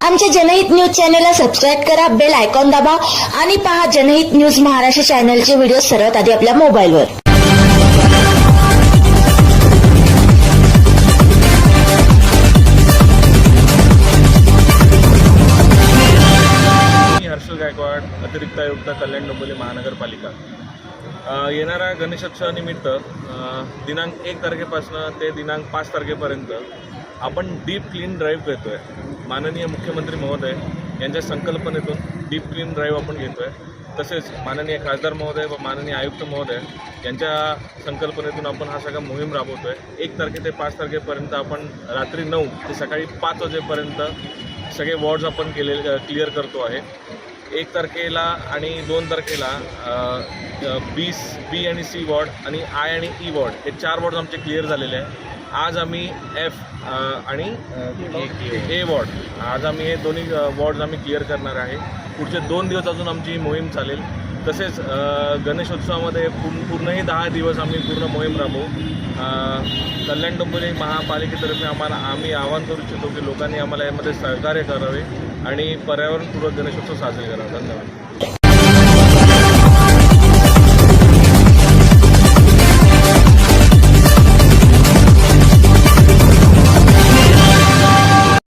आमच्या जनहित न्यूज चॅनलला सबस्क्राईब करा बेल आयकॉन दाबा आणि पहा जनहित न्यूज महाराष्ट्र चॅनलचे व्हिडिओ सर्वात आधी आपल्या मोबाईलवर. मी हर्षल गायकवाड अतिरिक्त आयुक्त कल्याण डोंबिवली महानगरपालिका. अ, येणाऱ्या गणेशोत्सवानिमित्त अ, दिनांक एक तारखेपासून ते दिनांक पाच तारखेपर्यंत आपण डीप क्लीन ड्राईव्ह घेतोय. माननीय मुख्यमंत्री महोदय यांच्या संकल्पनेतून डीप क्लीन ड्राईव्ह आपण घेतोय. तसेच माननीय खासदार महोदय व माननीय आयुक्त महोदय यांच्या संकल्पनेतून आपण हा सगळा मोहीम राबवतोय. एक तारखे ते पाच तारखेपर्यंत आपण रात्री नऊ ते सकाळी पाच वाजेपर्यंत सगळे वॉर्ड्स आपण केले क्लिअर करतो आहे. एक तारखेला आणि दोन तारखेला बी बी आणि सी वॉर्ड आणि आय आणि e ई वॉर्ड हे चार वॉर्ड आमचे क्लिअर झालेले आहे. आज आम्ही एफ आणि ए वॉर्ड. आज आम्ही हे दोन्ही वॉर्ड्स आम्ही क्लिअर करणार आहे. पुढचे दोन दिवस अजून आमची मोहीम चालेल. तसेच गणेशोत्सवामध्ये पूर्ण पूर्णही दहा दिवस आम्ही पूर्ण मोहीम राबवू. कल्याण डोंबिवली महापालिकेतर्फे आम्हाला आम्ही आवाहन करू इच्छितो की लोकांनी आम्हाला यामध्ये सहकार्य करावे आणि पर्यावरणपूर्वक गणेशोत्सव साजरे करावा. धन्यवाद.